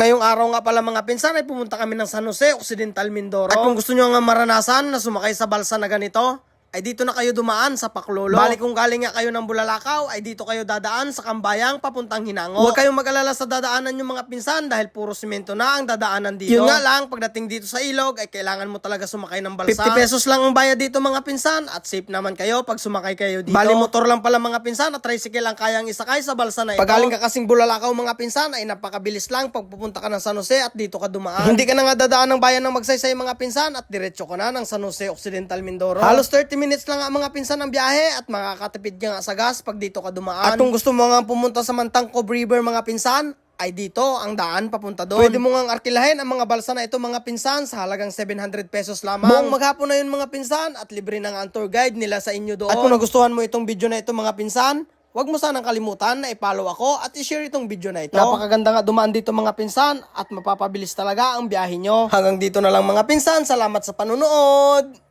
Ngayong araw nga pala mga pinsan ay pumunta kami ng San Jose, Occidental Mindoro. At kung gusto nyo nga maranasan na sumakay sa balsa na ganito, ay dito na kayo dumaan sa Paklolo. Balik kung galing nga kayo ng Bulalakaw, ay dito kayo dadaan sa Kambayang papuntang Hinango. Huwag kayong mag-alala sa dadaanan yung mga pinsan dahil puro simento na ang dadaanan dito. Yun nga lang, pagdating dito sa ilog, ay kailangan mo talaga sumakay ng balsa. 50 pesos lang ang bayad dito mga pinsan at safe naman kayo pag sumakay kayo dito. Bali motor lang pala mga pinsan at tricycle lang kayang isakay sa balsa na ito. Pag galing ka kasing Bulalakaw mga pinsan ay napakabilis lang pag pupunta ka ng San Jose at dito ka dumaan. Hindi ka na nga dadaan ng bayan ng magsaysay mga pinsan at diretso ka na ng San Jose Occidental Mindoro. Halos 30 minutes lang nga mga pinsan ang biyahe at makakatipid ka nga sa gas pag dito ka dumaan. At kung gusto mo nga pumunta sa Mantang Cove River mga pinsan, ay dito ang daan papunta doon. Pwede mo nga arkilahin ang mga balsa na ito mga pinsan sa halagang 700 pesos lamang. Buong maghapon na yun mga pinsan at libre na nga ang tour guide nila sa inyo doon. At kung nagustuhan mo itong video na ito mga pinsan, Huwag mo sanang kalimutan na i-follow ako at i-share itong video na ito. Napakaganda nga dumaan dito mga pinsan at mapapabilis talaga ang biyahe nyo. Hanggang dito na lang mga pinsan. Salamat sa panunood!